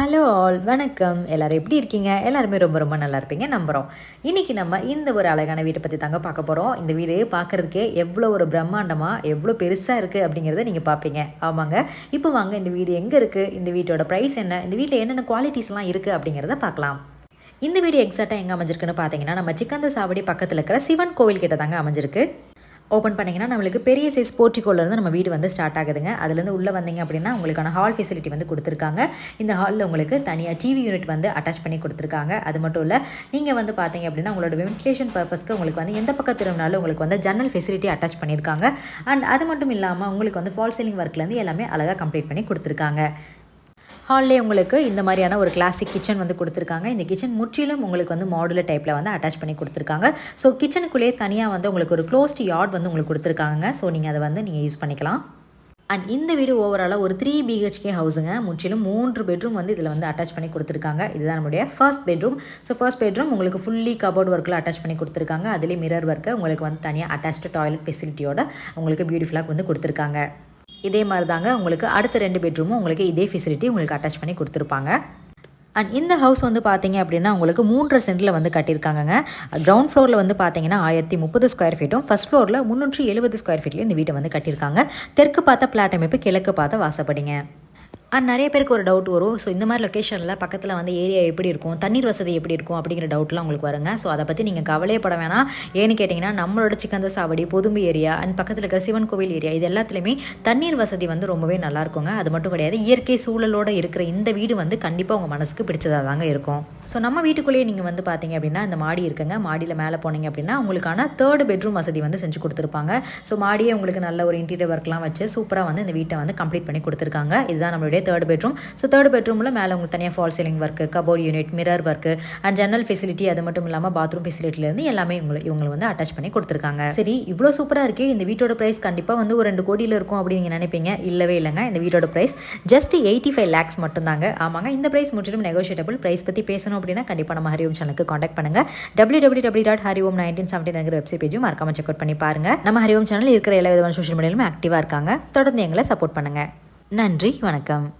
Hello all வணக்கம். எல்லோரும் எப்படி இருக்கீங்க? எல்லாருமே ரொம்ப ரொம்ப நல்லா இருப்பீங்க. நம்புகிறோம் இன்றைக்கி நம்ம இந்த ஒரு அழகான வீட்டை பற்றி தாங்க பார்க்க போகிறோம் இந்த வீடு பார்க்குறதுக்கே எவ்வளோ ஒரு பிரம்மாண்டமாக எவ்வளோ பெருசாக இருக்குது அப்படிங்கிறத நீங்கள் பார்ப்பீங்க. ஆமாங்க. இப்போ வாங்க இந்த வீடு எங்கே இருக்குது இந்த வீட்டோட ப்ரைஸ் என்ன? இந்த வீட்டில் என்னென்ன குவாலிட்டிஸ்லாம் இருக்குது அப்படிங்கிறத பார்க்கலாம். இந்த வீடு எக்ஸாக்டாக எங்கே அமைஞ்சிருக்குன்னு பார்த்தீங்கன்னா நம்ம சிக்கந்த சாவடி பக்கத்தில் இருக்கிற சிவன் கோவில் கிட்ட தாங்க அமைஞ்சிருக்கு. ஓப்பன் பண்ணிங்கன்னா நம்மளுக்கு பெரிய சைஸ் போர்ட்டிகோலேருந்து நம்ம வீடு வந்து ஸ்டார்ட் ஆகுதுங்க. அதுலேருந்து உள்ளே வந்தீங்க அப்படின்னா உங்களுக்கான ஹால் ஃபெசிலிட்டி வந்து கொடுத்துருக்காங்க. இந்த ஹாலில் உங்களுக்கு தனியாக டிவி யூனிட் வந்து அட்டாச் பண்ணி கொடுத்துருக்காங்க. அது மட்டும் இல்லை நீங்கள் வந்து பார்த்தீங்க அப்படின்னா உங்களோட வென்டிலேஷன் பர்பஸ்க்கு உங்களுக்கு வந்து எந்த பக்கம் திரும்பினாலும் உங்களுக்கு வந்து ஜன்னல் ஃபெசிலிட்டி அட்டாச் பண்ணியிருக்காங்க. அண்ட் அது மட்டும் இல்லாமல் உங்களுக்கு வந்து ஃபால் சீலிங் ஒர்க்லேருந்து எல்லாமே அழகாக கம்ப்ளீட் பண்ணி கொடுத்துருக்காங்க. ஹால்லே உங்களுக்கு இந்த மாதிரியான ஒரு கிளாசிக் கிச்சன் வந்து கொடுத்துருக்காங்க. இந்த கிச்சன் முற்றிலும் உங்களுக்கு வந்து மாடுலர் டைப்பில் வந்து அட்டாச் பண்ணி கொடுத்துருக்காங்க. ஸோ கிச்சனுக்குள்ளேயே தனியாக வந்து உங்களுக்கு ஒரு க்ளோஸ்ட் யார்ட் வந்து உங்களுக்கு கொடுத்துருக்காங்க. ஸோ நீங்கள் அதை வந்து நீங்கள் யூஸ் பண்ணிக்கலாம். அண்ட் இந்த வீடு ஓவராலாக ஒரு த்ரீ பிஹெச்கே ஹவுஸுங்க முற்றிலும் மூன்று பெட்ரூம் வந்து இதில் வந்து அட்டாச் பண்ணி கொடுத்துருக்காங்க. இதுதான் நம்முடைய first bedroom so first bedroom உங்களுக்கு ஃபுல்லி கபோர்ட் ஒர்க்கில் அட்டாச் பண்ணி கொடுத்துருக்காங்க. அதுலேயே மிரர் ஒர்க்கு உங்களுக்கு வந்து தனியாக அட்டாச்டு டாய்லெட் ஃபெசிலிட்டியோட உங்களுக்கு பியூட்டிஃபுல்லாக வந்து கொடுத்துருக்காங்க. இதே மாதிரி தாங்க உங்களுக்கு அடுத்த ரெண்டு பெட்ரூமும் உங்களுக்கு இதே ஃபெசிலிட்டி உங்களுக்கு அட்டாச் பண்ணி கொடுத்துருப்பாங்க. அண்ட் இந்த ஹவுஸ் வந்து பார்த்தீங்க அப்படின்னா உங்களுக்கு மூன்றரை சென்டில் வந்து கட்டியிருக்காங்கங்க. கிரவுண்ட் ஃப்ளோரில் வந்து பார்த்தீங்கன்னா ஆயிரத்தி முப்பது ஸ்கொயர் ஃபீட்டும் ஃபஸ்ட் ஃப்ளோரில் முந்நூற்றி எழுபது ஸ்கொயர் ஃபீட்லேயும் இந்த வீட்டை வந்து கட்டியிருக்காங்க. தெற்கு பார்த்த பிளாட் அமைப்பு கிழக்கு பார்த்த வாசப்படிங்க. அண்ட் நிறைய பேருக்கு ஒரு டவுட் வரும். ஸோ இந்த மாதிரி லொக்கேஷனில் பக்கத்தில் வந்து ஏரியா எப்படி இருக்கும்? தண்ணீர் வசதி எப்படி இருக்கும்? அப்படிங்கிற டவுட்லாம் உங்களுக்கு வருங்க. ஸோ அதை பற்றி நீங்கள் கவலையே பட வேணாம். ஏன்னு கேட்டிங்கன்னா நம்மளோட சிக்கந்த சாவடி பொதும்பு ஏரியா அண்ட் பக்கத்தில் இருக்கிற சிவன் கோவில் ஏரியா இது எல்லாத்துலேயுமே தண்ணீர் வசதி வந்து ரொம்பவே நல்லா இருக்குங்க. அது மட்டும் கிடையாது இயற்கை சூழலோடு இருக்கிற இந்த வீடு வந்து கண்டிப்பாக உங்கள் மனசுக்கு பிடிச்சதாக தாங்க இருக்கும். ஸோ நம்ம வீட்டுக்குள்ளேயே நீங்கள் வந்து பார்த்தீங்க அப்படின்னா இந்த மாடி இருக்குங்க. மாடியில் மேலே போனீங்க அப்படின்னா உங்களுக்கான தேர்ட் பெட்ரூம் வசதி வந்து செஞ்சு கொடுத்துருப்பாங்க. ஸோ மாடியே உங்களுக்கு நல்ல ஒரு இன்டீரியர் ஒர்க்லாம் வச்சு சூப்பராக வந்து இந்த வீட்டை வந்து கம்ப்ளீட் பண்ணி கொடுத்துருக்காங்க. இதுதான் நம்மளுடைய தேர்ட் பெட்ரூம் ஸோ தேர்ட் பெட்ரூமில் மேலே உங்களுக்கு தனியாக false ceiling work cupboard unit mirror work and ஜன்னல் ஃபெசிலிட்டி அது மட்டும் இல்லாமல் பாத்ரூம் ஃபெசிலிட்டிலேருந்து எல்லாமே உங்களை இவங்களை வந்து அட்டாச் பண்ணி கொடுத்துருக்காங்க. சரி இவ்வளோ சூப்பராக இருக்குது இந்த வீட்டோட ப்ரைஸ் கண்டிப்பாக வந்து ஒரு ரெண்டு கோடியில் இருக்கும் அப்படின்னு நீங்கள் நினைப்பீங்க. இல்லவே இல்லைங்க. இந்த வீட்டோட price just eighty five lakhs மட்டும்தாங்க. ஆமாங்க இந்த ப்ரைஸ் முற்றிலும் நெகோஷியபிள் ப்ரைஸ் பற்றி பேசணும் அப்படின்னா கண்டிப்பாக நம்ம ஹரிஓம் சேனலுக்கு காண்டாக்ட் பண்ணுங்க. W W W dot Hariom nineteen seventeen website பேஜும் மறக்காம செக் அவுட் பண்ணி பாருங்க. நம்ம ஹரிஓம் சேனல் இருக்கிற எல்லா விதமான சோஷியல் மீடியாலும் ஆக்டிவாக இருக்காங்க. தொடர்ந்து எங்களை சப்போர்ட் பண்ணுங்க. நன்றி வணக்கம்.